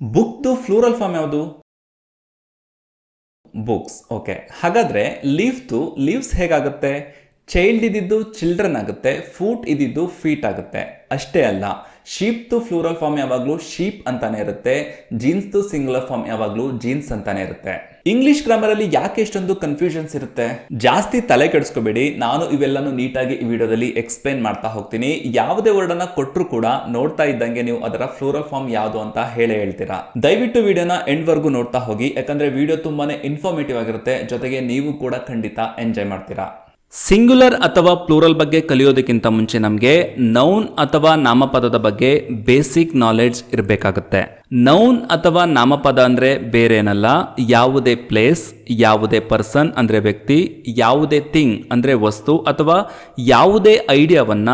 ಬುಕ್ದು plural form ಯಾವುದು? Books okay ಹಾಗಾದರೆ ಲೀಫ್ದು ಲೀವ್ಸ್ ಹೇಗಾಗುತ್ತೆ? ಚೈಲ್ಡ್ ಇದ್ದಿದ್ದು ಚಿಲ್ಡ್ರನ್ ಆಗುತ್ತೆ ಫೂಟ್ ಇದ್ದಿದ್ದು ಫೀಟ್ ಆಗುತ್ತೆ. ಅಷ್ಟೇ ಅಲ್ಲ. ಶೀಪ್ದು ಫ್ಲೂರಲ್ ಫಾರ್ಮ್ ಯಾವಾಗಲೂ ಶೀಪ್ ಅಂತಾನೆ ಇರುತ್ತೆ ಜೀನ್ಸ್ದು ಸಿಂಗುಲರ್ ಫಾರ್ಮ್ ಯಾವಾಗಲೂ ಜೀನ್ಸ್ ಅಂತಾನೆ ಇರುತ್ತೆ. ಇಂಗ್ಲಿಷ್ ಗ್ರಾಮರ್ ಅಲ್ಲಿ ಯಾಕೆ ಎಷ್ಟೊಂದು ಕನ್ಫ್ಯೂಷನ್ಸ್ ಇರುತ್ತೆ? ಜಾಸ್ತಿ ತಲೆ ಕೆಡಿಸ್ಕೋಬೇಡಿ, ನಾನು ಇವೆಲ್ಲನೂ ನೀಟಾಗಿ ಈ ವಿಡಿಯೋದಲ್ಲಿ ಎಕ್ಸ್ಪ್ಲೈನ್ ಮಾಡ್ತಾ ಹೋಗ್ತೀನಿ. ಯಾವುದೇ ವರ್ಡ್ ಅನ್ನ ಕೊಟ್ಟರು ಕೂಡ ನೋಡ್ತಾ ಇದ್ದಂಗೆ ನೀವು ಅದರ ಫ್ಲೂರಲ್ ಫಾರ್ಮ್ ಯಾವುದು ಅಂತ ಹೇಳಿ ಹೇಳ್ತೀರಾ. ದಯವಿಟ್ಟು ವಿಡಿಯೋನ ಎಂಡ್ ವರ್ಗೂ ನೋಡ್ತಾ ಹೋಗಿ, ಯಾಕಂದ್ರೆ ವಿಡಿಯೋ ತುಂಬಾನೇ ಇನ್ಫಾರ್ಮೇಟಿವ್ ಆಗಿರುತ್ತೆ, ಜೊತೆಗೆ ನೀವು ಕೂಡ ಖಂಡಿತ ಎಂಜಾಯ್ ಮಾಡ್ತೀರಾ. ಸಿಂಗ್ಯುಲರ್ ಅಥವಾ ಪ್ಲೂರಲ್ ಬಗ್ಗೆ ಕಲಿಯೋದಕ್ಕಿಂತ ಮುಂಚೆ ನಮಗೆ ನೌನ್ ಅಥವಾ ನಾಮಪದದ ಬಗ್ಗೆ ಬೇಸಿಕ್ ನಾಲೆಡ್ಜ್ ಇರಬೇಕಾಗುತ್ತೆ. ನೌನ್ ಅಥವಾ ನಾಮಪದ ಅಂದರೆ ಬೇರೇನಲ್ಲ, ಯಾವುದೇ ಪ್ಲೇಸ್ ಯಾವುದೇ ಪರ್ಸನ್ ಅಂದರೆ ವ್ಯಕ್ತಿ, ಯಾವುದೇ ಥಿಂಗ್ ಅಂದರೆ ವಸ್ತು ಅಥವಾ ಯಾವುದೇ ಐಡಿಯಾವನ್ನ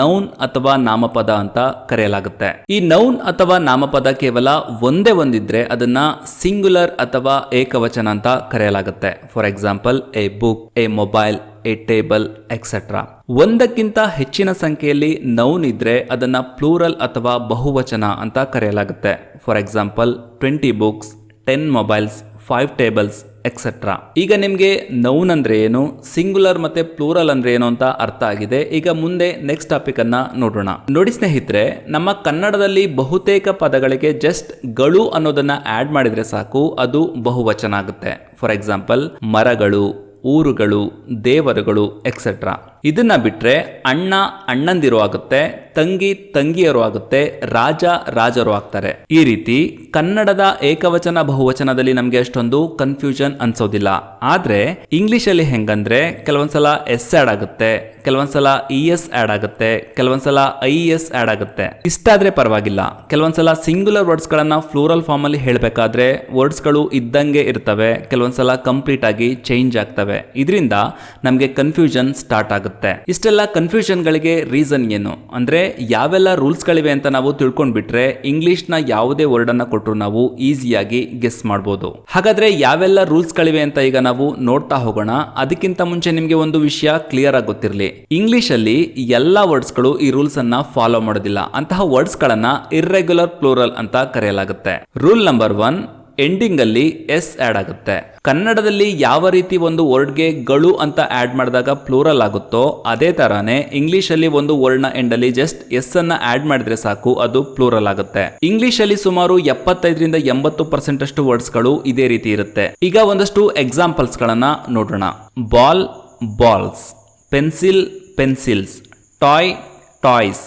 ನೌನ್ ಅಥವಾ ನಾಮಪದ ಅಂತ ಕರೆಯಲಾಗುತ್ತೆ. ಈ ನೌನ್ ಅಥವಾ ನಾಮಪದ ಕೇವಲ ಒಂದೇ ಒಂದಿದ್ರೆ ಅದನ್ನ ಸಿಂಗ್ಯುಲರ್ ಅಥವಾ ಏಕವಚನ ಅಂತ ಕರೆಯಲಾಗುತ್ತೆ. For example a book a mobile a table etcetera ಒಂದಕ್ಕಿಂತ ಹೆಚ್ಚಿನ ಸಂಖ್ಯೆಯಲ್ಲಿ ನೌನ್ ಇದ್ರೆ ಅದನ್ನ ಪ್ಲೂರಲ್ ಅಥವಾ ಬಹುವಚನ ಅಂತ ಕರೆಯಲಾಗುತ್ತೆ. For example twenty books ten mobiles five tables etcetera ಈಗ ನಿಮಗೆ ನೌನ್ ಅಂದ್ರೆ ಏನು ಸಿಂಗ್ಯುಲರ್ ಮತ್ತೆ ಪ್ಲೂರಲ್ ಅಂದ್ರೆ ಏನು ಅಂತ ಅರ್ಥ ಆಗಿದೆ. ಈಗ ಮುಂದೆ ನೆಕ್ಸ್ಟ್ ಟಾಪಿಕ್ ಅನ್ನ ನೋಡೋಣ. ನೋಡಿ ಸ್ನೇಹಿತರೆ, ನಮ್ಮ ಕನ್ನಡದಲ್ಲಿ ಬಹುತೇಕ ಪದಗಳಿಗೆ ಜಸ್ಟ್ಗಳು ಅನ್ನೋದನ್ನ ಆಡ್ ಮಾಡಿದ್ರೆ ಸಾಕು, ಅದು ಬಹುವಚನ ಆಗುತ್ತೆ. ಫಾರ್ ಎಕ್ಸಾಂಪಲ್ ಮರಗಳು ಊರುಗಳು ದೇವರುಗಳು ಎಕ್ಸೆಟ್ರಾ ಇದನ್ನ ಬಿಟ್ಟರೆ ಅಣ್ಣ ಅಣ್ಣಂದಿರು ಆಗುತ್ತೆ, ತಂಗಿ ತಂಗಿಯರು ಆಗುತ್ತೆ, ರಾಜ ರಾಜರು ಆಗ್ತಾರೆ. ಈ ರೀತಿ ಕನ್ನಡದ ಏಕವಚನ ಬಹುವಚನದಲ್ಲಿ ನಮಗೆ ಅಷ್ಟೊಂದು ಕನ್ಫ್ಯೂಷನ್ ಅನ್ಸೋದಿಲ್ಲ. ಆದರೆ ಇಂಗ್ಲೀಷಲ್ಲಿ ಹೆಂಗಂದ್ರೆ ಕೆಲವೊಂದ್ಸಲ ಎಸ್ ಆಡ್ ಆಗುತ್ತೆ, ಕೆಲವೊಂದ್ಸಲ ಇ ಎಸ್ ಆಡ್ ಆಗುತ್ತೆ, ಕೆಲವೊಂದ್ಸಲ ಐ ಎಸ್ ಆಡ್ ಆಗುತ್ತೆ. ಇಷ್ಟಾದ್ರೆ ಪರವಾಗಿಲ್ಲ. ಕೆಲವೊಂದ್ಸಲ ಸಿಂಗ್ಯುಲರ್ ವರ್ಡ್ಸ್ ಗಳನ್ನ ಫ್ಲೂರಲ್ ಫಾರ್ಮ್ ಅಲ್ಲಿ ಹೇಳಬೇಕಾದ್ರೆ ವರ್ಡ್ಸ್ ಇದ್ದಂಗೆ ಇರ್ತವೆ, ಕೆಲವೊಂದ್ಸಲ ಕಂಪ್ಲೀಟ್ ಆಗಿ ಚೇಂಜ್ ಆಗ್ತವೆ. ಇದರಿಂದ ನಮಗೆ ಕನ್ಫ್ಯೂಷನ್ ಸ್ಟಾರ್ಟ್ ಆಗುತ್ತೆ. ಇಷ್ಟೆಲ್ಲ ಕನ್ಫ್ಯೂಷನ್ ಗಳಿಗೆ ರೀಸನ್ ಏನು? ಅಂದ್ರೆ ಯಾವೆಲ್ಲ ರೂಲ್ಸ್ ಗಳಿವೆ ಅಂತ ನಾವು ತಿಳ್ಕೊಂಡ್ಬಿಟ್ರೆ ಇಂಗ್ಲಿಷ್ನ ಯಾವುದೇ ವರ್ಡ್ ಅನ್ನ ಕೊಟ್ಟರು ನಾವು ಈಸಿಯಾಗಿ ಗೆಸ್ ಮಾಡಬಹುದು ಹಾಗಾದ್ರೆ ಯಾವೆಲ್ಲ ರೂಲ್ಸ್ ಗಳಿವೆ ಅಂತ ಈಗ ನಾವು ನೋಡ್ತಾ ಹೋಗೋಣ. ಅದಕ್ಕಿಂತ ಮುಂಚೆ ನಿಮಗೆ ಒಂದು ವಿಷಯ ಕ್ಲಿಯರ್ ಆಗಿ ಗೊತ್ತಿರಲಿ. ಇಂಗ್ಲಿಷ್ ಅಲ್ಲಿ ಎಲ್ಲಾ ವರ್ಡ್ಸ್ಗಳು ಈ ರೂಲ್ಸ್ ಅನ್ನ ಫಾಲೋ ಮಾಡೋದಿಲ್ಲ. ಅಂತಹ ವರ್ಡ್ಸ್ ಗಳನ್ನ ಇರ್ರೆಗ್ಯುಲರ್ ಪ್ಲೂರಲ್ ಅಂತ ಕರೆಯಲಾಗುತ್ತೆ. ರೂಲ್ ನಂಬರ್ ಒನ್ ಎಂಡಿಂಗ್ ಅಲ್ಲಿ ಎಸ್ ಆಡ್ ಆಗುತ್ತೆ. ಕನ್ನಡದಲ್ಲಿ ಯಾವ ರೀತಿ ಒಂದು ವರ್ಡ್ಗೆ ಗಳು ಅಂತ ಆಡ್ ಮಾಡಿದಾಗ ಪ್ಲೂರಲ್ ಆಗುತ್ತೋ ಅದೇ ತರಾನೇ ಇಂಗ್ಲಿಷ್ ಅಲ್ಲಿ ಒಂದು ವರ್ಡ್ನ ಎಂಡಲ್ಲಿ ಜಸ್ಟ್ ಎಸ್ ಅನ್ನ ಆಡ್ ಮಾಡಿದ್ರೆ ಸಾಕು, ಅದು ಪ್ಲೂರಲ್ ಆಗುತ್ತೆ. ಇಂಗ್ಲಿಷ್ ಅಲ್ಲಿ ಸುಮಾರು ಎಪ್ಪತ್ತೈದರಿಂದ ಎಂಬತ್ತು ಪರ್ಸೆಂಟ್ ಅಷ್ಟು ವರ್ಡ್ಸ್ಗಳು ಇದೇ ರೀತಿ ಇರುತ್ತೆ. ಈಗ ಒಂದಷ್ಟು ಎಕ್ಸಾಂಪಲ್ಸ್ ಗಳನ್ನ ನೋಡೋಣ. Ball, balls, pencil, pencils, toy, toys,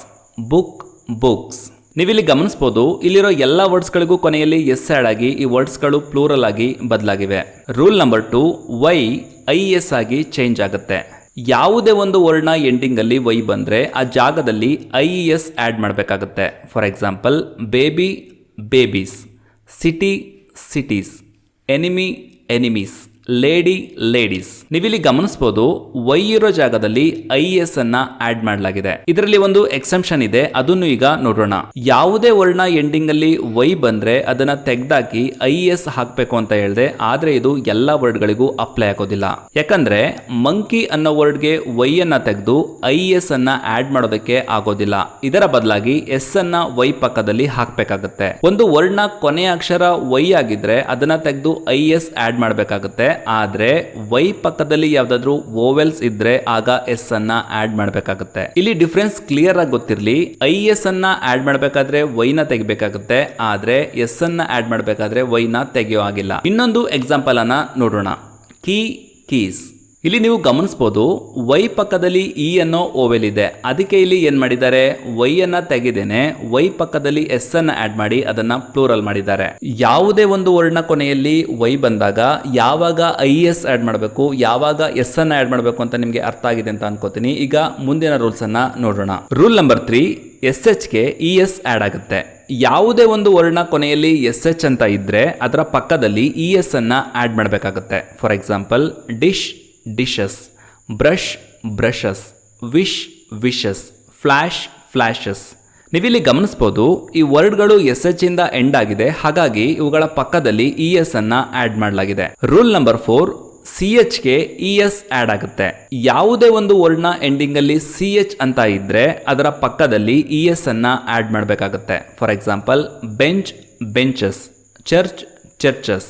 book, books. ನೀವಿಲ್ಲಿ ಗಮನಿಸಬಹುದು ಇಲ್ಲಿರೋ ಎಲ್ಲ ವರ್ಡ್ಸ್ಗಳಿಗೂ ಕೊನೆಯಲ್ಲಿ ಎಸ್ ಆಡ್ ಆಗಿ ಈ ವರ್ಡ್ಸ್ಗಳು ಪ್ಲೂರಲ್ ಆಗಿ ಬದಲಾಗಿವೆ. Rule number two, Y, I, S ಆಗಿ ಚೇಂಜ್ ಆಗುತ್ತೆ. ಯಾವುದೇ ಒಂದು ವರ್ಡ್ನ ಎಂಡಿಂಗ್ ಅಲ್ಲಿ ವೈ ಬಂದ್ರೆ ಆ ಜಾಗದಲ್ಲಿ ಐ, ಎಸ್ ಆಡ್ ಮಾಡಬೇಕಾಗುತ್ತೆ. For example, baby, babies. City, cities. Enemy, enemies. Lady, ladies. ನೀವಿಲ್ಲಿ ಗಮನಿಸಬಹುದು ವೈ ಇರೋ ಜಾಗದಲ್ಲಿ ಐ ಎಸ್ ಅನ್ನ ಆಡ್ ಮಾಡಲಾಗಿದೆ. ಇದರಲ್ಲಿ ಒಂದು ಎಕ್ಸೆಪ್ಷನ್ ಇದೆ, ಅದನ್ನು ಈಗ ನೋಡೋಣ. ಯಾವುದೇ ವರ್ಣ ಎಂಡಿಂಗ್ ಅಲ್ಲಿ ವೈ ಬಂದ್ರೆ ಅದನ್ನ ತೆಗ್ದಾಕಿ ಐ ಎಸ್ ಹಾಕ್ಬೇಕು ಅಂತ ಹೇಳಿದೆ, ಆದ್ರೆ ಇದು ಎಲ್ಲಾ ವರ್ಡ್ಗಳಿಗೂ ಅಪ್ಲೈ ಆಗೋದಿಲ್ಲ. ಯಾಕಂದ್ರೆ ಮಂಕಿ ಅನ್ನೋ ವರ್ಡ್ಗೆ ವೈ ಅನ್ನ ತೆಗೆದು ಐ ಎಸ್ ಅನ್ನ ಆಡ್ ಮಾಡೋದಕ್ಕೆ ಆಗೋದಿಲ್ಲ. ಇದರ ಬದಲಾಗಿ ಎಸ್ ಅನ್ನ ವೈ ಪಕ್ಕದಲ್ಲಿ ಹಾಕ್ಬೇಕಾಗತ್ತೆ. ಒಂದು ವರ್ಡ್ನ ಕೊನೆಯ ಅಕ್ಷರ ವೈ ಆಗಿದ್ರೆ ಅದನ್ನ ತೆಗೆದು ಐ ಎಸ್ ಆಡ್ ಮಾಡಬೇಕಾಗುತ್ತೆ. ಆದ್ರೆ ವೈ ಪಕ್ಕದಲ್ಲಿ ಯಾವ್ದಾದ್ರು ಓವೆಲ್ಸ್ ಇದ್ರೆ ಆಗ ಎಸ್ ಅನ್ನ ಆಡ್ ಮಾಡಬೇಕಾಗುತ್ತೆ. ಇಲ್ಲಿ ಡಿಫ್ರೆನ್ಸ್ ಕ್ಲಿಯರ್ ಆಗಿ ಗೊತ್ತಿರಲಿ. ಐ ಎಸ್ ಅನ್ನ ಆಡ್ ಮಾಡಬೇಕಾದ್ರೆ ನ ತೆಗಿಬೇಕಾಗುತ್ತೆ. ಆದ್ರೆ ಎಸ್ ಅನ್ನ ಆಡ್ ಮಾಡಬೇಕಾದ್ರೆ ನ ತೆಗೆಯೋ ಆಗಿಲ್ಲ ಇನ್ನೊಂದು ಎಕ್ಸಾಂಪಲ್ ಅನ್ನ ನೋಡೋಣ. ಕೀ ಕೀಸ್ ಇಲ್ಲಿ ನೀವು ಗಮನಿಸ್ಬೋದು ವೈ ಪಕ್ಕದಲ್ಲಿ ಇ ಅನ್ನೋ ಓವೆಲ್ ಇದೆ. ಅದಕ್ಕೆ ಇಲ್ಲಿ ಏನು ಮಾಡಿದ್ದಾರೆ? ವೈ ಅನ್ನ ತೆಗೆದೇನೆ ವೈ ಪಕ್ಕದಲ್ಲಿ ಎಸ್ ಅನ್ನ ಆಡ್ ಮಾಡಿ ಅದನ್ನ ಪ್ಲೂರಲ್ ಮಾಡಿದ್ದಾರೆ. ಯಾವುದೇ ಒಂದು ವರ್ಡ್ನ ಕೊನೆಯಲ್ಲಿ ವೈ ಬಂದಾಗ, ಯಾವಾಗ ಐ ಎಸ್ ಆಡ್ ಮಾಡಬೇಕು, ಯಾವಾಗ ಎಸ್ ಅನ್ನ ಆಡ್ ಮಾಡಬೇಕು ಅಂತ ನಿಮಗೆ ಅರ್ಥ ಆಗಿದೆ ಅಂತ ಅನ್ಕೋತೀನಿ. ಈಗ ಮುಂದಿನ ರೂಲ್ಸ್ ಅನ್ನ ನೋಡೋಣ. ರೂಲ್ ನಂಬರ್ ತ್ರೀ ಎಸ್ ಎಚ್ಗೆ ಇ ಎಸ್ ಆಡ್ ಆಗುತ್ತೆ. ಯಾವುದೇ ಒಂದು ವರ್ಡ್ನ ಕೊನೆಯಲ್ಲಿ ಎಸ್ ಎಚ್ ಅಂತ ಇದ್ರೆ, ಅದರ ಪಕ್ಕದಲ್ಲಿ ಇ ಎಸ್ ಅನ್ನ ಆಡ್ ಮಾಡಬೇಕಾಗುತ್ತೆ. For example dish dishes brush brushes wish wishes flash flashes ನೀವಿಲ್ಲಿ ಗಮನಿಸ್ಬೋದು, ಈ ವರ್ಡ್ಗಳು ಎಸ್ ಎಚ್ ಇಂದ ಎಂಡ್ ಆಗಿದೆ, ಹಾಗಾಗಿ ಇವುಗಳ ಪಕ್ಕದಲ್ಲಿ ಇ ಎಸ್ ಅನ್ನ ಆಡ್ ಮಾಡಲಾಗಿದೆ. ರೂಲ್ ನಂಬರ್ ಫೋರ್ ಸಿ ಎಚ್ಗೆ ಇ ಎಸ್ ಆಡ್ ಆಗುತ್ತೆ. ಯಾವುದೇ ಒಂದು ವರ್ಡ್ನ ಎಂಡಿಂಗ್ ಅಲ್ಲಿ ಸಿ ಎಚ್ ಅಂತ ಇದ್ರೆ, ಅದರ ಪಕ್ಕದಲ್ಲಿ ಇ ಎಸ್ ಅನ್ನ ಆಡ್ ಮಾಡಬೇಕಾಗುತ್ತೆ. For example bench benches church churches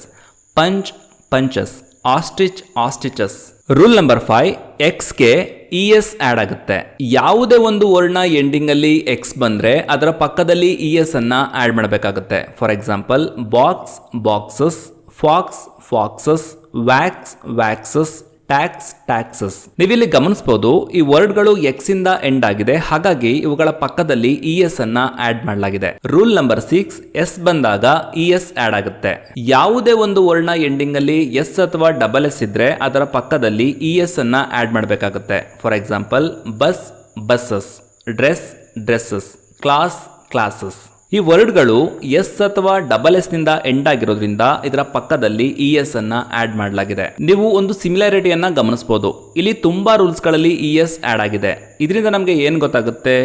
punch punches ostrich ostriches rule number five ಎಕ್ಸ್ಗೆ E S add ಆಗುತ್ತೆ. ಯಾವುದೇ ಒಂದು ವರ್ಡ್ನ ಎಂಡಿಂಗಲ್ಲಿ ಎಕ್ಸ್ ಬಂದರೆ ಅದರ ಪಕ್ಕದಲ್ಲಿ ಇ ಎಸ್ ಅನ್ನು ಆ್ಯಡ್ ಮಾಡಬೇಕಾಗುತ್ತೆ. For example box boxes fox foxes wax waxes tax taxes ನೀವಿಲ್ಲಿ ಗಮನಿಸಬಹುದು ಈ ವರ್ಡ್ಗಳು ಎಕ್ಸ್ ಇಂದ ಎಂಡ್ ಆಗಿದೆ. ಹಾಗಾಗಿ ಇವುಗಳ ಪಕ್ಕದಲ್ಲಿ ಇ ಎಸ್ ಅನ್ನ ಆಡ್ ಮಾಡಲಾಗಿದೆ. ರೂಲ್ ನಂಬರ್ ಸಿಕ್ಸ್ ಎಸ್ ಬಂದಾಗ ಇ ಎಸ್ ಆಡ್ ಆಗುತ್ತೆ. ಯಾವುದೇ ಒಂದು ವರ್ಡ್ನ ಎಂಡಿಂಗ್ ಅಲ್ಲಿ ಎಸ್ ಅಥವಾ ಡಬಲ್ ಎಸ್ ಇದ್ರೆ ಅದರ ಪಕ್ಕದಲ್ಲಿ ಇ ಎಸ್ ಅನ್ನ ಆಡ್ ಮಾಡಬೇಕಾಗುತ್ತೆ. For example bus buses dress dresses class classes ಈ ವರ್ಡ್ಗಳು ಎಸ್ ಅಥವಾ ಡಬಲ್ ಎಸ್ನಿಂದ ಎಂಡ್ ಆಗಿರೋದ್ರಿಂದ ಇದರ ಪಕ್ಕದಲ್ಲಿ ಇ ಎಸ್ ಅನ್ನ ಆಡ್ ಮಾಡಲಾಗಿದೆ. ನೀವು ಒಂದು ಸಿಮಿಲಾರಿಟಿಯನ್ನ ಗಮನಿಸಬಹುದು ಇಲ್ಲಿ ತುಂಬಾ ರೂಲ್ಸ್ಗಳಲ್ಲಿ ಇ ಎಸ್ ಆಡ್ ಆಗಿದೆ. ಇದರಿಂದ ನಮಗೆ ಏನ್ ಗೊತ್ತಾಗುತ್ತೆ?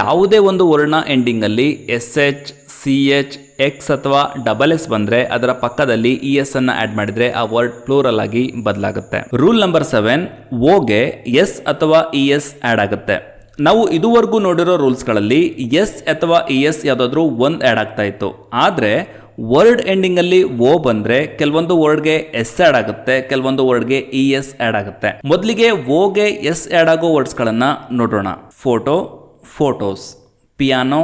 ಯಾವುದೇ ಒಂದು ವರ್ಡ್ನ ಎಂಡಿಂಗ್ ಅಲ್ಲಿ S H, C H, X ಅಥವಾ ಡಬಲ್ ಎಸ್ ಬಂದ್ರೆ ಅದರ ಪಕ್ಕದಲ್ಲಿ ಇ ಎಸ್ ಅನ್ನ ಆಡ್ ಮಾಡಿದ್ರೆ ಆ ವರ್ಡ್ ಪ್ಲೂರಲ್ ಆಗಿ ಬದಲಾಗುತ್ತೆ. ರೂಲ್ ನಂಬರ್ ಸೆವೆನ್, ಓಗೆ ಎಸ್ ಅಥವಾ ಇ ಎಸ್ ಆಡ್ ಆಗುತ್ತೆ. ನಾವು ಇದುವರೆಗೂ ನೋಡಿರೋ ರೂಲ್ಸ್ಗಳಲ್ಲಿ ಎಸ್ ಅಥವಾ ಇ ಎಸ್ ಯಾವುದಾದ್ರೂ ಒಂದು ಆ್ಯಡ್ ಆಗ್ತಾ ಇತ್ತು. ಆದರೆ ವರ್ಡ್ ಎಂಡಿಂಗಲ್ಲಿ ಓ ಬಂದರೆ ಕೆಲವೊಂದು ವರ್ಡ್ಗೆ ಎಸ್ ಆ್ಯಡ್ ಆಗುತ್ತೆ, ಕೆಲವೊಂದು ವರ್ಡ್ಗೆ ಇ ಎಸ್ ಆ್ಯಡ್ ಆಗುತ್ತೆ. ಮೊದಲಿಗೆ ಓಗೆ ಎಸ್ ಆ್ಯಡ್ ಆಗೋ ವರ್ಡ್ಸ್ಗಳನ್ನು ನೋಡೋಣ. Photo, photos, piano,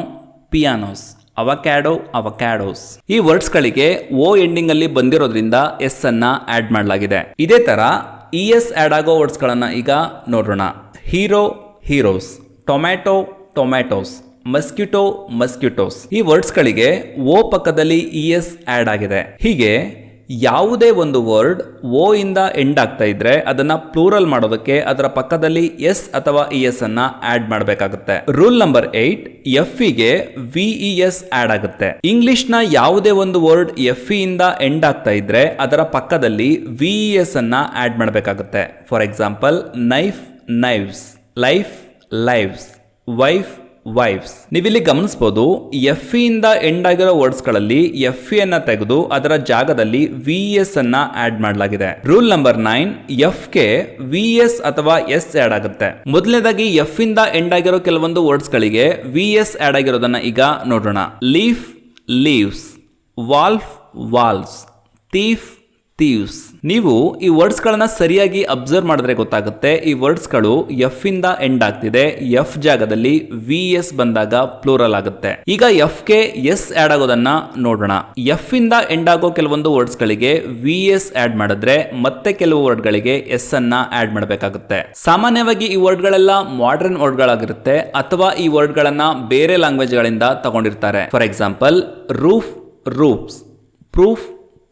pianos, avocado, avocados. ಈ ವರ್ಡ್ಸ್ಗಳಿಗೆ ಓ ಎಂಡಿಂಗಲ್ಲಿ ಬಂದಿರೋದ್ರಿಂದ ಎಸ್ ಅನ್ನ ಆ್ಯಡ್ ಮಾಡಲಾಗಿದೆ. ಇದೇ ಥರ ಇ ಎಸ್ ಆ್ಯಡ್ ಆಗೋ ವರ್ಡ್ಸ್ಗಳನ್ನು ಈಗ ನೋಡೋಣ. Hero, heroes. Tomato, tomatoes, mosquito, mosquitoes. ಈ ವರ್ಡ್ಸ್ಗಳಿಗೆ ಓ ಪಕ್ಕದಲ್ಲಿ ಇ ಎಸ್ ಆಡ್ ಆಗಿದೆ. ಹೀಗೆ ಯಾವುದೇ ಒಂದು ವರ್ಡ್ ಓ ಇಂದ ಎಂಡ್ ಆಗ್ತಾ ಇದ್ರೆ ಅದನ್ನ ಪ್ಲೂರಲ್ ಮಾಡೋದಕ್ಕೆ ಅದರ ಪಕ್ಕದಲ್ಲಿ ಎಸ್ ಅಥವಾ ಇ ಎಸ್ ಅನ್ನ ಆಡ್ ಮಾಡಬೇಕಾಗುತ್ತೆ. ರೂಲ್ ನಂಬರ್ ಏಟ್ ಎಫ್ಗೆ ವಿಇ ಎಸ್ ಆಡ್ ಆಗುತ್ತೆ. ಇಂಗ್ಲಿಷ್ನ ಯಾವುದೇ ಒಂದು ವರ್ಡ್ ಎಫ್ ಇಂದ ಎಂಡ್ ಆಗ್ತಾ ಇದ್ರೆ ಅದರ ಪಕ್ಕದಲ್ಲಿ ವಿಇ ಎಸ್ ಅನ್ನ ಆಡ್ ಮಾಡಬೇಕಾಗುತ್ತೆ. For example, knife, knives. Life lives wife wifes ನೀವಿಲ್ಲಿ ಗಮನಿಸಬಹುದು ಎಫ್ ಇಂದ ಎಂಡ್ ಆಗಿರೋ ವರ್ಡ್ಸ್ಗಳಲ್ಲಿ ಎಫ್ ಅನ್ನ ತೆಗೆದು ಅದರ ಜಾಗದಲ್ಲಿ ವಿ ಎಸ್ ಅನ್ನ ಆಡ್ ಮಾಡಲಾಗಿದೆ. ರೂಲ್ ನಂಬರ್ ನೈನ್ ಎಫ್ಗೆ ವಿ ಎಸ್ ಅಥವಾ ಎಸ್ ಆಡ್ ಆಗುತ್ತೆ. ಮೊದಲನೇದಾಗಿ ಎಫ್ ಇಂದ ಎಂಡ್ ಆಗಿರೋ ಕೆಲವೊಂದು ವರ್ಡ್ಸ್ಗಳಿಗೆ ವಿ ಎಸ್ ಆಡ್ ಆಗಿರೋದನ್ನ ಈಗ ನೋಡೋಣ. Leaf leaves wolf wolves thief thieves ನೀವು ಈ ವರ್ಡ್ಸ್ ಗಳನ್ನ ಸರಿಯಾಗಿ ಅಬ್ಸರ್ವ್ ಮಾಡಿದ್ರೆ ಗೊತ್ತಾಗುತ್ತೆ. ಈ ವರ್ಡ್ಸ್ಗಳು ಎಫ್ ಇಂದ ಎಂಡ್ ಆಗ್ತಿದೆ. ಎಫ್ ಜಾಗದಲ್ಲಿ ವಿ ಎಸ್ ಬಂದಾಗ ಪ್ಲೂರಲ್ ಆಗುತ್ತೆ. ಈಗ ಎಫ್ ಕೆ ಎಸ್ ಆಡ್ ಆಗೋದನ್ನ ನೋಡೋಣ. ಎಫ್ ಇಂದ ಎಂಡ್ ಆಗೋ ಕೆಲವೊಂದು ವರ್ಡ್ಸ್ ಗಳಿಗೆ ವಿ ಎಸ್ ಆಡ್ ಮಾಡಿದ್ರೆ ಮತ್ತೆ ಕೆಲವು ವರ್ಡ್ ಗಳಿಗೆ ಎಸ್ ಅನ್ನ ಆಡ್ ಮಾಡಬೇಕಾಗುತ್ತೆ. ಸಾಮಾನ್ಯವಾಗಿ ಈ ವರ್ಡ್ ಗಳೆಲ್ಲ ಮಾಡರ್ನ್ ವರ್ಡ್ ಗಳಾಗಿರುತ್ತೆ ಅಥವಾ ಈ ವರ್ಡ್ ಗಳನ್ನ ಬೇರೆ ಲ್ಯಾಂಗ್ವೇಜ್ ಗಳಿಂದ ತಗೊಂಡಿರ್ತಾರೆ. For example roof roofs proof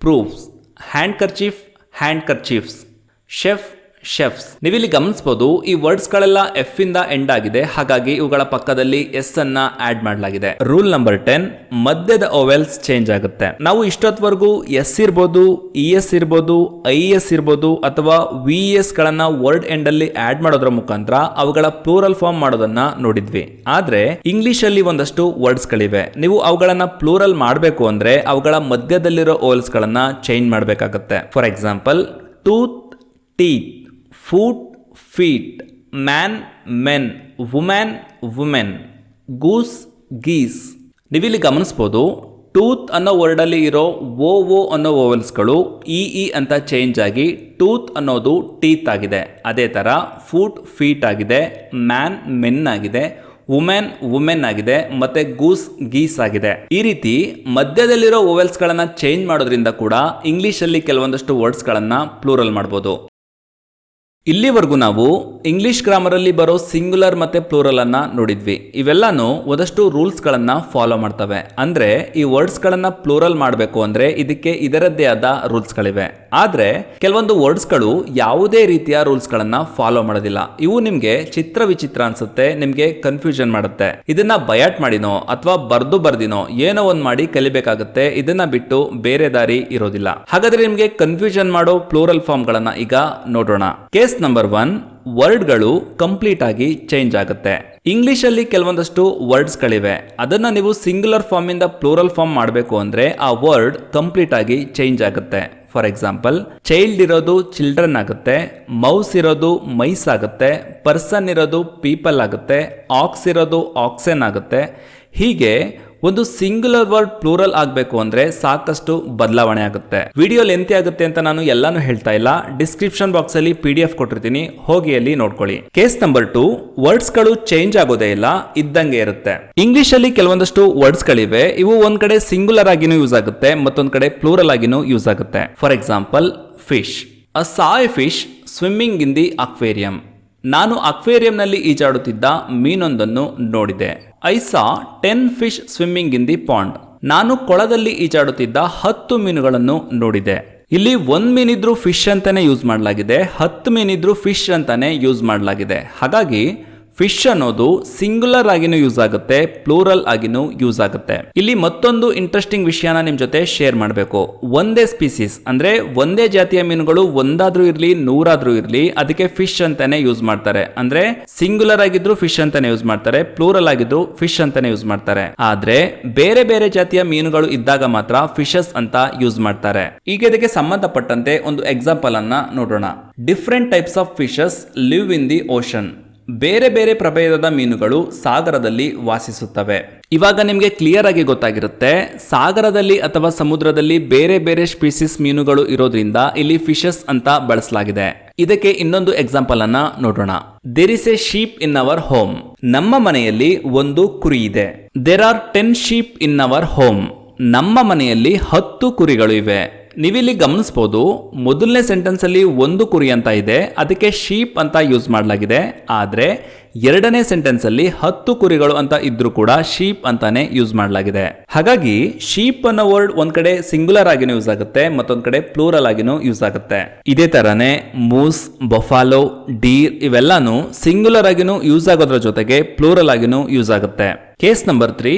proofs handkerchief handkerchiefs chef chefs. ನೀವಿಲ್ಲಿ ಗಮನಿಸಬಹುದು ಈ ವರ್ಡ್ಸ್ ಗಳೆಲ್ಲ ಎಫ್ ಇಂದ ಎಂಡ್ ಆಗಿದೆ, ಹಾಗಾಗಿ ಇವುಗಳ ಪಕ್ಕದಲ್ಲಿ ಎಸ್ ಅನ್ನ ಆಡ್ ಮಾಡಲಾಗಿದೆ. ರೂಲ್ ನಂಬರ್ ಟೆನ್ ಮಧ್ಯದ ಓವೆಲ್ಸ್ ಚೇಂಜ್ ಆಗುತ್ತೆ. ನಾವು ಇಷ್ಟೊತ್ತವರೆಗೂ ಎಸ್ ಇರ್ಬೋದು ಇ ಎಸ್ ಇರ್ಬೋದು ಐ ಎಸ್ ಇರ್ಬೋದು, ಅಥವಾ ವಿ ಎಸ್ ಗಳನ್ನ ವರ್ಡ್ ಎಂಡ್ ಅಲ್ಲಿ ಆಡ್ ಮಾಡೋದ್ರ ಮುಖಾಂತರ ಅವುಗಳ ಪ್ಲೂರಲ್ ಫಾರ್ಮ್ ಮಾಡೋದನ್ನ ನೋಡಿದ್ವಿ. ಆದ್ರೆ ಇಂಗ್ಲಿಷ್ ಅಲ್ಲಿ ಒಂದಷ್ಟು ವರ್ಡ್ಸ್ ಗಳಿವೆ ನೀವು ಅವುಗಳನ್ನ ಪ್ಲೂರಲ್ ಮಾಡಬೇಕು ಅಂದ್ರೆ ಅವುಗಳ ಮಧ್ಯದಲ್ಲಿರೋ ಓವೆಲ್ಸ್ ಗಳನ್ನ ಚೇಂಜ್ ಮಾಡಬೇಕಾಗುತ್ತೆ. For example tooth teeth foot feet, man, men, women women, goose, geese. ನೀವಿಲ್ಲಿ ಗಮನಿಸ್ಬೋದು, ಟೂತ್ ಅನ್ನೋ ವರ್ಡಲ್ಲಿ ಇರೋ ಓ ಓ ಅನ್ನೋ ಓವೆಲ್ಸ್ಗಳು ಇ ಇ ಅಂತ ಚೇಂಜ್ ಆಗಿ ಟೂತ್ ಅನ್ನೋದು ಟೀತ್ ಆಗಿದೆ. ಅದೇ ಥರ ಫೂಟ್ ಫೀಟ್ ಆಗಿದೆ, ಮ್ಯಾನ್, ಮೆನ್ ಆಗಿದೆ, ವುಮೆನ್ ವುಮೆನ್ ಆಗಿದೆ, ಮತ್ತೆ ಗೂಸ್, ಗೀಸ್ ಆಗಿದೆ. ಈ ರೀತಿ ಮಧ್ಯದಲ್ಲಿರೋ ಓವೆಲ್ಸ್ಗಳನ್ನು ಚೇಂಜ್ ಮಾಡೋದ್ರಿಂದ ಕೂಡ ಇಂಗ್ಲೀಷಲ್ಲಿ ಕೆಲವೊಂದಷ್ಟು ವರ್ಡ್ಸ್ಗಳನ್ನು ಪ್ಲೂರಲ್ ಮಾಡ್ಬೋದು. ಇಲ್ಲಿವರೆಗೂ ನಾವು ಇಂಗ್ಲಿಷ್ ಗ್ರಾಮರಲ್ಲಿ ಬರೋ ಸಿಂಗುಲರ್ ಮತ್ತೆ ಪ್ಲೂರಲ್ ಅನ್ನ ನೋಡಿದ್ವಿ. ಇವೆಲ್ಲಾನು ಒಂದಷ್ಟು ರೂಲ್ಸ್ ಗಳನ್ನ ಫಾಲೋ ಮಾಡ್ತವೆ. ಅಂದ್ರೆ ಈ ವರ್ಡ್ಸ್ ಗಳನ್ನ ಪ್ಲೂರಲ್ ಮಾಡಬೇಕು ಅಂದ್ರೆ ಇದಕ್ಕೆ ಇದರದ್ದೇ ಆದ ರೂಲ್ಸ್ ಗಳಿವೆ ಆದ್ರೆ ಕೆಲವೊಂದು ವರ್ಡ್ಸ್ಗಳು ಯಾವುದೇ ರೀತಿಯ ರೂಲ್ಸ್ ಗಳನ್ನ ಫಾಲೋ ಮಾಡೋದಿಲ್ಲ. ಇವು ನಿಮಗೆ ಚಿತ್ರ ವಿಚಿತ್ರ ಅನಿಸುತ್ತೆ, ನಿಮಗೆ ಕನ್ಫ್ಯೂಷನ್ ಮಾಡುತ್ತೆ. ಇದನ್ನ ಬಯಾಟ್ ಮಾಡಿನೋ ಅಥವಾ ಬರ್ದು ಬರ್ದಿನೋ ಏನೋ ಒಂದ್ ಮಾಡಿ ಕಲಿಬೇಕಾಗುತ್ತೆ, ಇದನ್ನ ಬಿಟ್ಟು ಬೇರೆ ದಾರಿ ಇರೋದಿಲ್ಲ. ಹಾಗಾದ್ರೆ ನಿಮಗೆ ಕನ್ಫ್ಯೂಷನ್ ಮಾಡೋ ಪ್ಲೂರಲ್ ಫಾರ್ಮ್ಗಳನ್ನು ಈಗ ನೋಡೋಣ. ಕೇಸ್ ನಂಬರ್ ಒನ್ ವರ್ಡ್ಗಳು ಕಂಪ್ಲೀಟ್ ಆಗಿ ಚೇಂಜ್ ಆಗುತ್ತೆ. ಇಂಗ್ಲಿಷ್ ಅಲ್ಲಿ ಕೆಲವೊಂದಷ್ಟು ವರ್ಡ್ಸ್ ಗಳಿವೆ. ಅದನ್ನ ನೀವು ಸಿಂಗ್ಯುಲರ್ ಫಾರ್ಮ್ ಇಂದ ಪ್ಲೂರಲ್ ಫಾರ್ಮ್ ಮಾಡಬೇಕು ಅಂದ್ರೆ ಆ ವರ್ಡ್ ಕಂಪ್ಲೀಟ್ ಆಗಿ ಚೇಂಜ್ ಆಗುತ್ತೆ. ಫಾರ್ ಎಕ್ಸಾಂಪಲ್ ಚೈಲ್ಡ್ ಇರೋದು ಚಿಲ್ಡ್ರನ್ ಆಗುತ್ತೆ ಮೌಸ್ ಇರೋದು ಮೈಸ್ ಆಗುತ್ತೆ ಪರ್ಸನ್ ಇರೋದು ಪೀಪಲ್ ಆಗುತ್ತೆ ಆಕ್ಸ್ ಇರೋದು ಆಕ್ಸೆನ್ ಆಗುತ್ತೆ. ಹೀಗೆ ಒಂದು ಸಿಂಗುಲರ್ ವರ್ಡ್ ಪ್ಲೂರಲ್ ಆಗಬೇಕು ಅಂದ್ರೆ ಸಾಕಷ್ಟು ಬದಲಾವಣೆ ಆಗುತ್ತೆ. ವಿಡಿಯೋ ಲೆಂತಿ ಆಗುತ್ತೆ ಅಂತ ನಾನು ಎಲ್ಲಾನು ಹೇಳ್ತಾ ಇಲ್ಲ. ಡಿಸ್ಕ್ರಿಪ್ಷನ್ ಬಾಕ್ಸ್ ಅಲ್ಲಿ ಪಿ ಡಿ ಎಫ್ ಕೊಟ್ಟಿರ್ತೀನಿ. ಹೋಗಿ ಅಲ್ಲಿ ನೋಡ್ಕೊಳ್ಳಿ. ಕೇಸ್ ನಂಬರ್ ಟು ವರ್ಡ್ಸ್ಗಳು ಚೇಂಜ್ ಆಗೋದೇ ಇಲ್ಲ, ಇದ್ದಂಗೆ ಇರುತ್ತೆ. ಇಂಗ್ಲಿಷ್ ಅಲ್ಲಿ ಕೆಲವೊಂದಷ್ಟು ವರ್ಡ್ಸ್ ಗಳಿವೆ. ಇವು ಒಂದ್ ಕಡೆ ಸಿಂಗುಲರ್ ಆಗಿನೂ ಯೂಸ್ ಆಗುತ್ತೆ, ಮತ್ತೊಂದ್ ಕಡೆ ಪ್ಲೂರಲ್ ಆಗಿನೂ ಯೂಸ್ ಆಗುತ್ತೆ. For example fish a saw fish swimming in the aquarium ನಾನು ಅಕ್ವೇರಿಯಂನಲ್ಲಿ ಈಜಾಡುತ್ತಿದ್ದ ಮೀನೊಂದನ್ನು ನೋಡಿದೆ. I saw ten fish swimming in the pond. ನಾನು ಕೊಳದಲ್ಲಿ ಈಜಾಡುತ್ತಿದ್ದ ಹತ್ತು ಮೀನುಗಳನ್ನು ನೋಡಿದೆ. ಇಲ್ಲಿ ಒಂದ್ ಮೀನಿದ್ರು ಫಿಶ್ ಅಂತಾನೆ ಯೂಸ್ ಮಾಡಲಾಗಿದೆ, ಹತ್ತು ಮೀನಿದ್ರು ಫಿಶ್ ಅಂತಾನೆ ಯೂಸ್ ಮಾಡಲಾಗಿದೆ. ಹಾಗಾಗಿ ಫಿಶ್ ಅನ್ನೋದು ಸಿಂಗುಲರ್ ಆಗಿನೂ ಯೂಸ್ ಆಗುತ್ತೆ, ಪ್ಲೂರಲ್ ಆಗಿನೂ ಯೂಸ್ ಆಗುತ್ತೆ. ಇಲ್ಲಿ ಮತ್ತೊಂದು ಇಂಟ್ರೆಸ್ಟಿಂಗ್ ವಿಷಯನ ನಿಮ್ ಜೊತೆ ಶೇರ್ ಮಾಡಬೇಕು. ಒಂದೇ ಸ್ಪೀಸೀಸ್, ಅಂದ್ರೆ ಒಂದೇ ಜಾತಿಯ ಮೀನುಗಳು ಒಂದಾದ್ರೂ ಇರಲಿ, ನೂರಾದ್ರೂ ಇರಲಿ, ಅದಕ್ಕೆ ಫಿಶ್ ಅಂತಾನೆ ಯೂಸ್ ಮಾಡ್ತಾರೆ. ಅಂದ್ರೆ ಸಿಂಗುಲರ್ ಆಗಿದ್ರು ಫಿಶ್ ಅಂತಾನೆ ಯೂಸ್ ಮಾಡ್ತಾರೆ, ಪ್ಲೂರಲ್ ಆಗಿದ್ರು ಫಿಶ್ ಅಂತಾನೆ ಯೂಸ್ ಮಾಡ್ತಾರೆ. ಆದ್ರೆ ಬೇರೆ ಬೇರೆ ಜಾತಿಯ ಮೀನುಗಳು ಇದ್ದಾಗ ಮಾತ್ರ ಫಿಶಸ್ ಅಂತ ಯೂಸ್ ಮಾಡ್ತಾರೆ. ಈಗ ಇದಕ್ಕೆ ಸಂಬಂಧಪಟ್ಟಂತೆ ಒಂದು ಎಕ್ಸಾಂಪಲ್ ಅನ್ನ ನೋಡೋಣ. Different types of fishes live in the ocean ಬೇರೆ ಬೇರೆ ಪ್ರಭೇದದ ಮೀನುಗಳು ಸಾಗರದಲ್ಲಿ ವಾಸಿಸುತ್ತವೆ. ಇವಾಗ ನಿಮಗೆ ಕ್ಲಿಯರ್ ಆಗಿ ಗೊತ್ತಾಗಿರುತ್ತೆ, ಸಾಗರದಲ್ಲಿ ಅಥವಾ ಸಮುದ್ರದಲ್ಲಿ ಬೇರೆ ಬೇರೆ ಸ್ಪೀಸಿಸ್ ಮೀನುಗಳು ಇರೋದ್ರಿಂದ ಇಲ್ಲಿ ಫಿಶಸ್ ಅಂತ ಬಳಸಲಾಗಿದೆ. ಇದಕ್ಕೆ ಇನ್ನೊಂದು ಎಕ್ಸಾಂಪಲ್ ಅನ್ನ ನೋಡೋಣ. There is a sheep in our home ನಮ್ಮ ಮನೆಯಲ್ಲಿ ಒಂದು ಕುರಿ ಇದೆ. There are ten sheep in our home ನಮ್ಮ ಮನೆಯಲ್ಲಿ ಹತ್ತು ಕುರಿಗಳು ಇವೆ. ನೀವಿಲ್ಲಿ ಗಮನಿಸ್ಬೋದು, ಮೊದಲನೇ ಸೆಂಟೆನ್ಸಲ್ಲಿ ಒಂದು ಕುರಿ ಅಂತ ಇದೆ, ಅದಕ್ಕೆ ಶೀಪ್ ಅಂತ ಯೂಸ್ ಮಾಡಲಾಗಿದೆ, ಆದರೆ ಎರಡನೇ ಸೆಂಟೆನ್ಸಲ್ಲಿ ಹತ್ತು ಕುರಿಗಳು ಅಂತ ಇದ್ರೂ ಕೂಡ ಶೀಪ್ ಅಂತಾನೆ ಯೂಸ್ ಮಾಡಲಾಗಿದೆ. ಹಾಗಾಗಿ ಶೀಪ್ ಅನ್ನೋ ವರ್ಡ್ ಒಂದ್ ಕಡೆ ಸಿಂಗುಲರ್ ಆಗಿನೂ ಯೂಸ್ ಆಗುತ್ತೆ, ಮತ್ತೊಂದ್ ಕಡೆ ಪ್ಲೂರಲ್ ಆಗಿನೂ ಯೂಸ್ ಆಗುತ್ತೆ. ಇದೇ ತರಾನೇ ಮೂಸ್ ಬಫಾಲೋ ಡೀರ್ ಇವೆಲ್ಲಾನು ಸಿಂಗುಲರ್ ಆಗಿನೂ ಯೂಸ್ ಆಗೋದ್ರ ಜೊತೆಗೆ ಪ್ಲೂರಲ್ ಆಗಿನೂ ಯೂಸ್ ಆಗುತ್ತೆ. ಕೇಸ್ ನಂಬರ್ ತ್ರೀ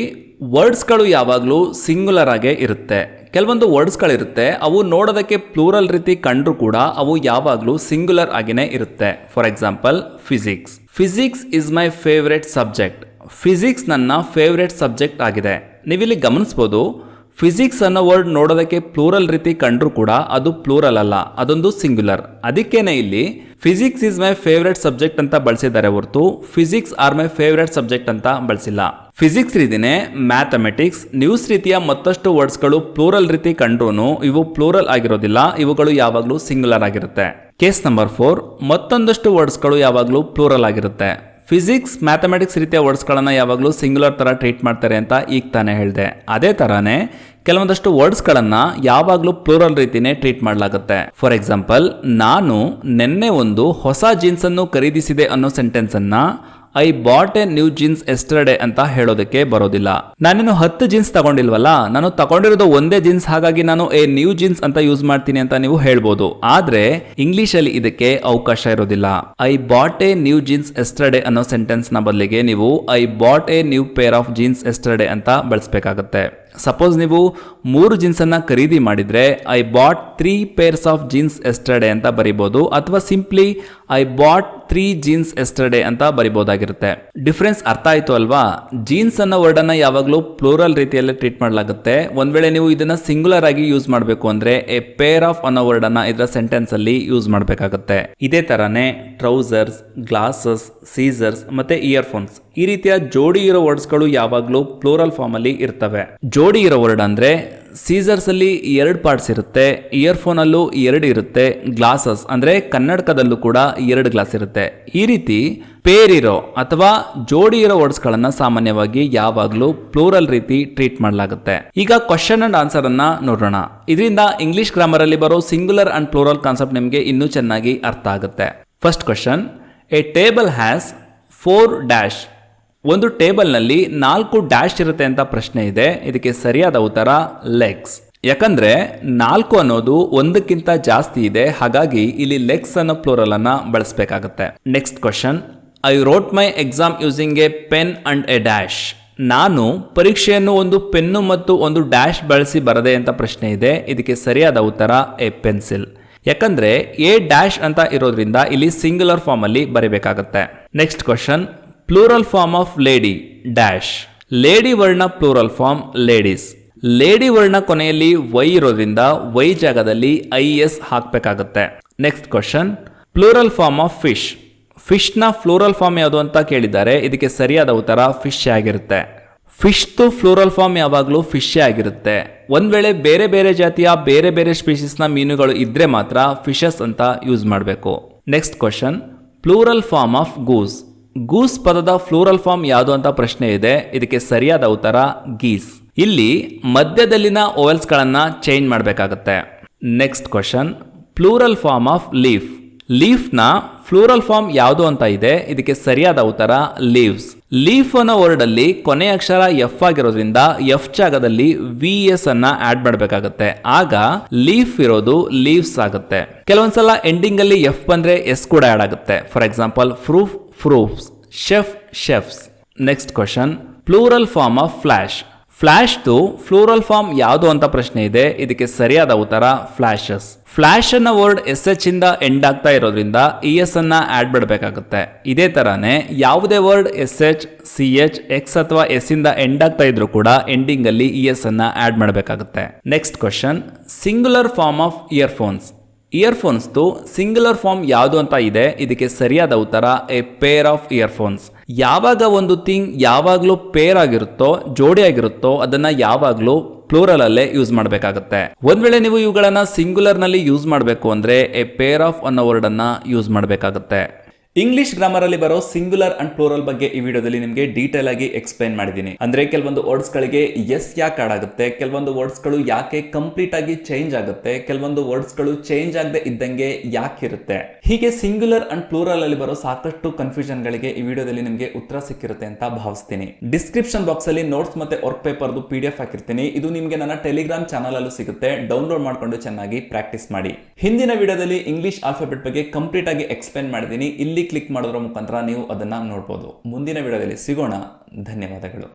ವರ್ಡ್ಸ್ಗಳು ಯಾವಾಗಲೂ ಸಿಂಗುಲರ್ ಆಗೇ ಇರುತ್ತೆ. ಕೆಲವೊಂದು ವರ್ಡ್ಸ್ಗಳಿರುತ್ತೆ, ಅವು ನೋಡೋದಕ್ಕೆ ಪ್ಲೂರಲ್ ರೀತಿ ಕಂಡರೂ ಕೂಡ ಅವು ಯಾವಾಗಲೂ ಸಿಂಗ್ಯುಲರ್ ಆಗಿನೇ ಇರುತ್ತೆ. For example physics physics is my favourite subject physics ನನ್ನ ಫೇವ್ರೆಟ್ ಸಬ್ಜೆಕ್ಟ್ ಆಗಿದೆ. ನೀವಿಲ್ಲಿ ಗಮನಿಸ್ಬೋದು ಫಿಸಿಕ್ಸ್ ಅನ್ನೋ ವರ್ಡ್ ನೋಡೋದಕ್ಕೆ ಪ್ಲೂರಲ್ ರೀತಿ ಕಂಡ್ರು ಕೂಡ ಅದು ಪ್ಲೂರಲ್ ಅಲ್ಲ, ಅದೊಂದು ಸಿಂಗ್ಯುಲರ್ ಅದಕ್ಕೇನೆ ಇಲ್ಲಿ physics is my favourite subject ಅಂತ ಬಳಸಿದ್ದಾರೆ ಹೊರತು physics are my favourite subject ಅಂತ ಬಳಸಿಲ್ಲ. ಫಿಸಿಕ್ಸ್ ರೀತಿನೇ ಮ್ಯಾಥಮೆಟಿಕ್ಸ್ ನ್ಯೂಸ್ ರೀತಿಯ ಮತ್ತಷ್ಟು ವರ್ಡ್ಸ್ಗಳು ಪ್ಲೂರಲ್ ರೀತಿ ಕಂಡ್ರೂ ಇವು ಪ್ಲೂರಲ್ ಆಗಿರೋದಿಲ್ಲ, ಇವುಗಳು ಯಾವಾಗಲೂ ಸಿಂಗ್ಯುಲರ್ ಆಗಿರುತ್ತೆ. ಕೇಸ್ ನಂಬರ್ ಫೋರ್ ಮತ್ತೊಂದಷ್ಟು ವರ್ಡ್ಸ್ಗಳು ಯಾವಾಗಲೂ ಪ್ಲೂರಲ್ ಆಗಿರುತ್ತೆ. ಫಿಸಿಕ್ಸ್ ಮ್ಯಾಥಮೆಟಿಕ್ಸ್ ರೀತಿಯ ವರ್ಡ್ಸ್ಗಳನ್ನು ಯಾವಾಗಲೂ ಸಿಂಗ್ಯುಲರ್ ಥರ ಟ್ರೀಟ್ ಮಾಡ್ತಾರೆ ಅಂತ ಈಗ ತಾನೇ ಹೇಳಿದೆ. ಅದೇ ಥರನೇ ಕೆಲವೊಂದಷ್ಟು ವರ್ಡ್ಸ್ಗಳನ್ನು ಯಾವಾಗಲೂ ಪ್ಲೂರಲ್ ರೀತಿನೇ ಟ್ರೀಟ್ ಮಾಡಲಾಗುತ್ತೆ. ಫಾರ್ ಎಕ್ಸಾಂಪಲ್ ನಾನು ನಿನ್ನೆ ಒಂದು ಹೊಸ ಜೀನ್ಸನ್ನು ಖರೀದಿಸಿದೆ ಅನ್ನೋ ಸೆಂಟೆನ್ಸನ್ನು I bought a new jeans yesterday ಅಂತ ಹೇಳೋದಕ್ಕೆ ಬರೋದಿಲ್ಲ. ನಾನೇನು ಹತ್ತು ಜೀನ್ಸ್ ತಗೊಂಡಿಲ್ವಲ್ಲ? ನಾನು ತಗೊಂಡಿರೋದು ಒಂದೇ ಜೀನ್ಸ್ ಹಾಗಾಗಿ ನಾನು ಎ ನ್ಯೂ ಜೀನ್ಸ್ ಅಂತ ಯೂಸ್ ಮಾಡ್ತೀನಿ ಅಂತ ನೀವು ಹೇಳ್ಬೋದು. ಆದ್ರೆ ಇಂಗ್ಲಿಷ್ ಅಲ್ಲಿ ಇದಕ್ಕೆ ಅವಕಾಶ ಇರೋದಿಲ್ಲ. I bought a new jeans yesterday ಅನ್ನೋ ಸೆಂಟೆನ್ಸ್ನ ಬದಲಿಗೆ ನೀವು I bought a new pair of jeans yesterday ಅಂತ ಬಳಸಬೇಕಾಗತ್ತೆ. ಸಪೋಸ್ ನೀವು ಮೂರು ಜೀನ್ಸನ್ನು ಖರೀದಿ ಮಾಡಿದರೆ I bought three pairs of jeans yesterday ಅಂತ ಬರಿಬೋದು, ಅಥವಾ simply I bought three jeans yesterday ಅಂತ ಬರಿಬೋದಾಗಿರುತ್ತೆ. ಡಿಫ್ರೆನ್ಸ್ ಅರ್ಥ ಆಯಿತು ಅಲ್ವಾ? ಜೀನ್ಸ್ ಅನ್ನೋ ವರ್ಡನ್ನು ಯಾವಾಗಲೂ ಪ್ಲೂರಲ್ ರೀತಿಯಲ್ಲಿ ಟ್ರೀಟ್ ಮಾಡಲಾಗುತ್ತೆ. ಒಂದು ವೇಳೆ ನೀವು ಇದನ್ನು ಸಿಂಗುಲರ್ ಆಗಿ ಯೂಸ್ ಮಾಡಬೇಕು ಅಂದರೆ ಎ ಪೇರ್ ಆಫ್ ಅನ್ನೋ ವರ್ಡನ್ನು ಇದರ ಸೆಂಟೆನ್ಸಲ್ಲಿ ಯೂಸ್ ಮಾಡಬೇಕಾಗುತ್ತೆ. ಇದೇ ತರಾನೇ ಟ್ರೌಸರ್ಸ್ ಗ್ಲಾಸಸ್ ಸೀಸರ್ಸ್ ಮತ್ತೆ ಇಯರ್ಫೋನ್ಸ್ ಈ ರೀತಿಯ ಜೋಡಿ ಇರೋ ವರ್ಡ್ಸ್ಗಳು ಯಾವಾಗಲೂ ಪ್ಲೋರಲ್ ಫಾರ್ಮ್ ಅಲ್ಲಿ ಇರ್ತವೆ. ಜೋಡಿ ಇರೋ ವರ್ಡ್ ಅಂದ್ರೆ ಸೀಸರ್ಸಲ್ಲಿ ಎರಡು ಪಾರ್ಟ್ಸ್ ಇರುತ್ತೆ ಇಯರ್ಫೋನ್ ಅಲ್ಲೂ ಎರಡು ಇರುತ್ತೆ, ಗ್ಲಾಸಸ್ ಅಂದ್ರೆ ಕನ್ನಡಕದಲ್ಲೂ ಕೂಡ ಎರಡು ಗ್ಲಾಸ್ ಇರುತ್ತೆ. ಈ ರೀತಿ ಪೇರ್ ಇರೋ ಅಥವಾ ಜೋಡಿ ಇರೋ ವರ್ಡ್ಸ್ಗಳನ್ನ ಸಾಮಾನ್ಯವಾಗಿ ಯಾವಾಗಲೂ ಪ್ಲೂರಲ್ ರೀತಿ ಟ್ರೀಟ್ ಮಾಡಲಾಗುತ್ತೆ. ಈಗ ಕ್ವಶನ್ ಅಂಡ್ ಆನ್ಸರ್ ಅನ್ನ ನೋಡೋಣ. ಇದರಿಂದ ಇಂಗ್ಲಿಷ್ ಗ್ರಾಮರ್ ಅಲ್ಲಿ ಬರೋ ಸಿಂಗುಲರ್ ಅಂಡ್ ಪ್ಲೋರಲ್ ಕಾನ್ಸೆಪ್ಟ್ ನಿಮಗೆ ಇನ್ನೂ ಚೆನ್ನಾಗಿ ಅರ್ಥ ಆಗುತ್ತೆ. First question, a table has four dash. ಒಂದು ಟೇಬಲ್ನಲ್ಲಿ ನಾಲ್ಕು ಡ್ಯಾಶ್ ಇರುತ್ತೆ ಅಂತ ಪ್ರಶ್ನೆ ಇದೆ. ಇದಕ್ಕೆ ಸರಿಯಾದ ಉತ್ತರ ಲೆಗ್ಸ್ ಯಾಕಂದ್ರೆ ನಾಲ್ಕು ಅನ್ನೋದು ಒಂದಕ್ಕಿಂತ ಜಾಸ್ತಿ ಇದೆ. ಹಾಗಾಗಿ ಇಲ್ಲಿ ಲೆಗ್ಸ್ ಅನ್ನೋ ಪ್ಲೂರಲ್ ಅನ್ನ ಬಳಸಬೇಕಾಗುತ್ತೆ. Next question I wrote my exam using a pen and a dash ನಾನು ಪರೀಕ್ಷೆಯನ್ನು ಒಂದು ಪೆನ್ನು ಮತ್ತು ಒಂದು ಡ್ಯಾಶ್ ಬಳಸಿ ಬರದೆ ಅಂತ ಪ್ರಶ್ನೆ ಇದೆ. ಇದಕ್ಕೆ ಸರಿಯಾದ ಉತ್ತರ ಎ ಪೆನ್ಸಿಲ್ ಯಾಕಂದ್ರೆ ಎ ಡ್ಯಾಶ್ ಅಂತ ಇರೋದ್ರಿಂದ ಇಲ್ಲಿ ಸಿಂಗ್ಯುಲರ್ ಫಾರ್ಮ್ ಅಲ್ಲಿ ಬರೀಬೇಕಾಗತ್ತೆ. Next question plural form of lady dash lady ವರ್ಡ್ನ plural form ladies lady ವರ್ಡ್ನ ಕೊನೆಯಲ್ಲಿ ವೈ ಇರೋದ್ರಿಂದ ವೈ ಜಾಗದಲ್ಲಿ ಐ ಎಸ್ ಹಾಕಬೇಕಾಗುತ್ತೆ. Next question plural form of fish ಫಿಶ್ನ plural form ಯಾವುದು ಅಂತ ಕೇಳಿದ್ದಾರೆ. ಇದಕ್ಕೆ ಸರಿಯಾದ ಉತ್ತರ ಫಿಶ್ ಆಗಿರುತ್ತೆ. ಫಿಶ್ದು ಫ್ಲೋರಲ್ ಫಾರ್ಮ್ ಯಾವಾಗಲೂ ಫಿಶೇ ಆಗಿರುತ್ತೆ. ಒಂದ್ ವೇಳೆ ಬೇರೆ ಬೇರೆ ಜಾತಿಯ ಬೇರೆ ಬೇರೆ ಸ್ಪೀಶೀಸ್ನ ಮೀನುಗಳು ಇದ್ರೆ ಮಾತ್ರ ಫಿಶಸ್ ಅಂತ ಯೂಸ್ ಮಾಡಬೇಕು. Next question plural form of goose goose ಪದದ ಫ್ಲೂರಲ್ ಫಾರ್ಮ್ ಯಾವುದು ಅಂತ ಪ್ರಶ್ನೆ ಇದೆ. ಇದಕ್ಕೆ ಸರಿಯಾದ ಉತ್ತರ ಗೀಸ್. ಇಲ್ಲಿ ಮಧ್ಯದಲ್ಲಿನ ಓವೆಲ್ಸ್ಗಳನ್ನ ಚೇಂಜ್ ಮಾಡಬೇಕಾಗುತ್ತೆ. Next question plural form of leaf. ಲೀಫ್ನ plural form ಯಾವುದು ಅಂತ ಇದೆ. ಇದಕ್ಕೆ ಸರಿಯಾದ ಉತ್ತರ ಲೀವ್ಸ್. ಲೀಫ್ ಅನ್ನೋ ವರ್ಡ್ ಅಲ್ಲಿ ಕೊನೆಯ ಅಕ್ಷರ ಎಫ್ ಆಗಿರೋದ್ರಿಂದ ಎಫ್ ಜಾಗದಲ್ಲಿ ವಿ ಎಸ್ ಅನ್ನ ಆಡ್ ಮಾಡಬೇಕಾಗುತ್ತೆ. ಆಗ ಲೀಫ್ ಇರೋದು ಲೀವ್ಸ್ ಆಗುತ್ತೆ. ಕೆಲವೊಂದ್ಸಲ ಎಂಡಿಂಗ್ ಅಲ್ಲಿ ಎಫ್ ಬಂದ್ರೆ ಎಸ್ ಕೂಡ ಆಡ್ ಆಗುತ್ತೆ. For example proof proofs chef chefs next question plural form of flash ಫ್ಲ್ಯಾಶ್ದು plural form ಯಾವುದು ಅಂತ ಪ್ರಶ್ನೆ ಇದೆ. ಇದಕ್ಕೆ ಸರಿಯಾದ ಉತ್ತರ ಫ್ಲಾಶಸ್ ಫ್ಲಾಶ್ ಅನ್ನೋ ವರ್ಡ್ ಎಸ್ ಎಚ್ ಇಂದ ಎಂಡ್ ಆಗ್ತಾ ಇರೋದ್ರಿಂದ ಇ ಎಸ್ ಅನ್ನ ಆಡ್ ಮಾಡಬೇಕಾಗುತ್ತೆ. ಇದೇ ತರಾನೇ ಯಾವುದೇ word S H C H X ಅಥವಾ ಎಸ್ ಇಂದ ಎಂಡ್ ಆಗ್ತಾ ಇದ್ರು ಕೂಡ ಎಂಡಿಂಗ್ ಅಲ್ಲಿ ಇ ಎಸ್ ಅನ್ನ ಆಡ್ ಮಾಡಬೇಕಾಗುತ್ತೆ. Next question singular form of earphones ಇಯರ್ಫೋನ್ಸ್ದು singular form ಯಾವುದು ಅಂತ ಇದೆ, ಇದಕ್ಕೆ ಸರಿಯಾದ ಉತ್ತರ ಎ ಪೇರ್ ಆಫ್ ಇಯರ್ಫೋನ್ಸ್. ಯಾವಾಗ ಒಂದು ಥಿಂಗ್ ಯಾವಾಗಲೂ ಪೇರ್ ಆಗಿರುತ್ತೋ, ಜೋಡಿ ಆಗಿರುತ್ತೋ, ಅದನ್ನ ಯಾವಾಗಲೂ ಪ್ಲೂರಲ್ ಅಲ್ಲೇ ಯೂಸ್ ಮಾಡಬೇಕಾಗುತ್ತೆ. ಒಂದ್ ವೇಳೆ ನೀವು ಇವುಗಳನ್ನ ಸಿಂಗ್ಯುಲರ್ನಲ್ಲಿ ಯೂಸ್ ಮಾಡಬೇಕು ಅಂದ್ರೆ ಎ ಪೇರ್ ಆಫ್ ಅನ್ನೋ ವರ್ಡ್ ಅನ್ನ ಯೂಸ್ ಮಾಡಬೇಕಾಗುತ್ತೆ. ಇಂಗ್ಲಿಷ್ ಗ್ರಾಮರ್ ಅಲ್ಲಿ ಬರೋ ಸಿಂಗುಲರ್ ಅಂಡ್ ಪ್ಲೂರಲ್ ಬಗ್ಗೆ ಈ ವಿಡಿಯೋದಲ್ಲಿ ನಿಮಗೆ ಡೀಟೇಲ್ ಆಗಿ ಎಕ್ಸ್ಪ್ಲೈನ್ ಮಾಡಿದ್ದೀನಿ. ಅಂದ್ರೆ ಕೆಲವೊಂದು ವರ್ಡ್ಸ್ ಗಳಿಗೆ ಎಸ್ ಯಾಕೆ ಆಡ್ ಆಗುತ್ತೆ, ಕೆಲವೊಂದು ವರ್ಡ್ಸ್ಗಳು ಯಾಕೆ ಕಂಪ್ಲೀಟ್ ಆಗಿ ಚೇಂಜ್ ಆಗುತ್ತೆ, ಕೆಲವೊಂದು ವರ್ಡ್ಸ್ಗಳು ಚೇಂಜ್ ಆಗದೆ ಇದ್ದಂಗೆ ಯಾಕೆ ಇರುತ್ತೆ? ಹೀಗೆ ಸಿಂಗುಲರ್ ಅಂಡ್ ಪ್ಲೂರಲ್ ಅಲ್ಲಿ ಬರೋ ಸಾಕಷ್ಟು ಕನ್ಫ್ಯೂಷನ್ ಗಳಿಗೆ ಈ ವಿಡಿಯೋದಲ್ಲಿ ನಿಮಗೆ ಉತ್ತರ ಸಿಕ್ಕಿರುತ್ತೆ ಅಂತ ಭಾವಿಸ್ತೀನಿ. ಡಿಸ್ಕ್ರಿಪ್ಷನ್ ಬಾಕ್ಸ್ ಅಲ್ಲಿ ನೋಟ್ಸ್ ಮತ್ತೆ ವರ್ಕ್ ಪೇಪರ್ದು ಪಿ ಡಿ ಎಫ್ ಹಾಕಿರ್ತೀನಿ. ಇದು ನಿಮಗೆ ನನ್ನ ಟೆಲಿಗ್ರಾಮ್ ಚಾನಲ್ ಅಲ್ಲೂ ಸಿಗುತ್ತೆ. ಡೌನ್ಲೋಡ್ ಮಾಡಿಕೊಂಡು ಚೆನ್ನಾಗಿ ಪ್ರಾಕ್ಟೀಸ್ ಮಾಡಿ. ಹಿಂದಿನ ವಿಡಿಯೋದಲ್ಲಿ ಇಂಗ್ಲಿಷ್ ಆಲ್ಫಾಬೆಟ್ ಬಗ್ಗೆ ಕಂಪ್ಲೀಟ್ ಆಗಿ ಎಕ್ಸ್ಪ್ಲೈನ್ ಮಾಡಿದ್ದೀನಿ. ಇಲ್ಲಿ ಕ್ಲಿಕ್ ಮಾಡೋದ್ರ ಮುಖಾಂತರ ನೀವು ಅದನ್ನ ನೋಡ್ಬೋದು. ಮುಂದಿನ ವಿಡಿಯೋದಲ್ಲಿ ಸಿಗೋಣ. ಧನ್ಯವಾದಗಳು.